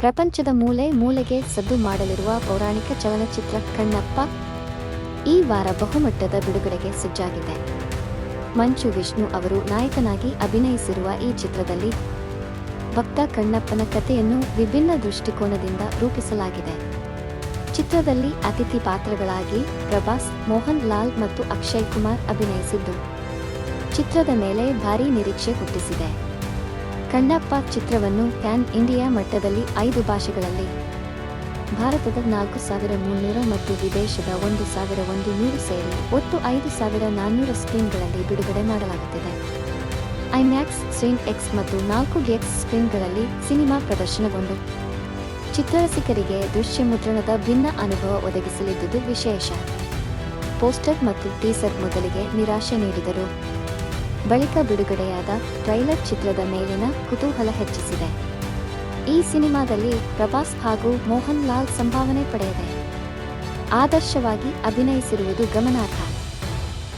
ಪ್ರಪಂಚದ ಮೂಲೆ ಮೂಲೆಗೆ ಸದ್ದು ಮಾಡಲಿರುವ ಪೌರಾಣಿಕ ಚಲನಚಿತ್ರ ಕಣ್ಣಪ್ಪ ಈ ವಾರ ಬಹುಮಟ್ಟದ ಬಿಡುಗಡೆಗೆ ಸಜ್ಜಾಗಿದೆ. ಮಂಚು ವಿಷ್ಣು ಅವರು ನಾಯಕನಾಗಿ ಅಭಿನಯಿಸಿರುವ ಈ ಚಿತ್ರದಲ್ಲಿ ಭಕ್ತ ಕಣ್ಣಪ್ಪನ ಕಥೆಯನ್ನು ವಿಭಿನ್ನ ದೃಷ್ಟಿಕೋನದಿಂದ ರೂಪಿಸಲಾಗಿದೆ. ಚಿತ್ರದಲ್ಲಿ ಅತಿಥಿ ಪಾತ್ರಗಳಾಗಿ ಪ್ರಭಾಸ್, ಮೋಹನ್ ಲಾಲ್ ಮತ್ತು ಅಕ್ಷಯ್ ಕುಮಾರ್ ಅಭಿನಯಿಸಿದ್ದು ಚಿತ್ರದ ಮೇಲೆ ಭಾರೀ ನಿರೀಕ್ಷೆ ಹುಟ್ಟಿಸಿದೆ. ಕಣ್ಣಪ್ಪ ಚಿತ್ರವನ್ನು ಪ್ಯಾನ್ ಇಂಡಿಯಾ ಮಟ್ಟದಲ್ಲಿ ಐದು ಭಾಷೆಗಳಲ್ಲಿ. ಭಾರತದ ನಾಲ್ಕು ಸಾವಿರ ಮುನ್ನೂರ ಮತ್ತು ವಿದೇಶದ ಒಂದು ಸಾವಿರ ಒಂದು ನೂರು ಸೇರಿ ಒಟ್ಟು ಐದು ಸಾವಿರ ನಾನ್ನೂರು ಸ್ಕ್ರೀನ್ಗಳಲ್ಲಿ ಬಿಡುಗಡೆ ಮಾಡಲಾಗುತ್ತಿದೆ. ಐಮ್ಯಾಕ್ಸ್ ಸ್ಕ್ರೀನ್ ಎಕ್ಸ್ ಮತ್ತು ನಾಲ್ಕು ಎಕ್ಸ್ ಸ್ಕ್ರೀನ್ಗಳಲ್ಲಿ ಸಿನಿಮಾ ಪ್ರದರ್ಶನಗೊಂಡು. ಚಿತ್ರರಸಿಕರಿಗೆ ದೃಶ್ಯ ಮುದ್ರಣದ ಭಿನ್ನ ಅನುಭವ ಒದಗಿಸಲಿದ್ದುದು ವಿಶೇಷ. ಪೋಸ್ಟರ್ ಮತ್ತು ಟೀಸರ್ ಮೊದಲಿಗೆ ನಿರಾಶೆ ನೀಡಿದರು. ಬಳಿಕ ಬಿಡುಗಡೆಯಾದ ಟ್ರೈಲರ್ ಚಿತ್ರದ ಮೇಲಿನ ಕುತೂಹಲ ಹೆಚ್ಚಿಸಿದೆ. ಈ ಸಿನಿಮಾದಲ್ಲಿ ಪ್ರಭಾಸ್ ಹಾಗೂ ಮೋಹನ್ ಲಾಲ್ ಸಂಭಾವನೆ ಪಡೆಯಿದೆ. ಆದರ್ಶವಾಗಿ ಅಭಿನಯಿಸಿರುವುದು ಗಮನಾರ್ಹ.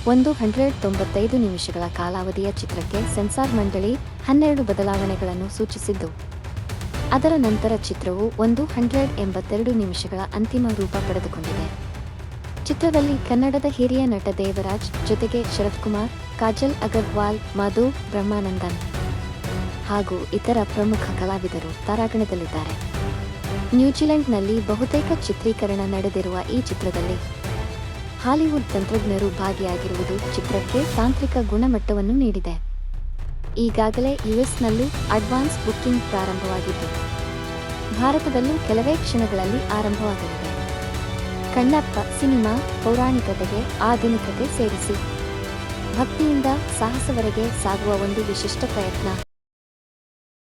ಒಂದು ಹಂಡ್ರೆಡ್ ತೊಂಬತ್ತೈದು ನಿಮಿಷಗಳ ಕಾಲಾವಧಿಯ ಚಿತ್ರಕ್ಕೆ ಸೆನ್ಸಾರ್ ಮಂಡಳಿ ಹನ್ನೆರಡು ಬದಲಾವಣೆಗಳನ್ನು ಸೂಚಿಸಿದ್ದು. ಅದರ ನಂತರ ಚಿತ್ರವು ಒಂದು ಹಂಡ್ರೆಡ್ ಎಂಬತ್ತೆರಡು ನಿಮಿಷಗಳ ಅಂತಿಮ ರೂಪ ಪಡೆದುಕೊಂಡಿದೆ. ಚಿತ್ರದಲ್ಲಿ ಕನ್ನಡದ ಹಿರಿಯ ನಟ ದೇವರಾಜ್, ಜೊತೆಗೆ ಶರತ್ ಕುಮಾರ್, ಕಾಜಲ್ ಅಗರ್ವಾಲ್, ಮಧು, ಬ್ರಹ್ಮಾನಂದನ್ ಹಾಗೂ ಇತರ ಪ್ರಮುಖ ಕಲಾವಿದರು ತಾರಾಗಣದಲ್ಲಿದ್ದಾರೆ. ನ್ಯೂಜಿಲೆಂಡ್ನಲ್ಲಿ ಬಹುತೇಕ ಚಿತ್ರೀಕರಣ ನಡೆದಿರುವ ಈ ಚಿತ್ರದಲ್ಲಿ ಹಾಲಿವುಡ್ ತಂತ್ರಜ್ಞರು ಭಾಗಿಯಾಗಿರುವುದು ಚಿತ್ರಕ್ಕೆ ತಾಂತ್ರಿಕ ಗುಣಮಟ್ಟವನ್ನು ನೀಡಿದೆ. ಈಗಾಗಲೇ ಯುಎಸ್ನಲ್ಲೂ ಅಡ್ವಾನ್ಸ್ ಬುಕ್ಕಿಂಗ್ ಪ್ರಾರಂಭವಾಗಿದ್ದು, ಭಾರತದಲ್ಲೂ ಕೆಲವೇ ಕ್ಷಣಗಳಲ್ಲಿ ಆರಂಭವಾಗಲಿದೆ. ಕಣ್ಣಪ್ಪ ಸಿನಿಮಾ ಪೌರಾಣಿಕತೆಗೆ ಆಧುನಿಕತೆ ಸೇರಿಸಿ. ಭಕ್ತಿಯಿಂದ ಸಾಹಸವರೆಗೆ ಸಾಗುವ ಒಂದು ವಿಶಿಷ್ಟ ಪ್ರಯತ್ನ.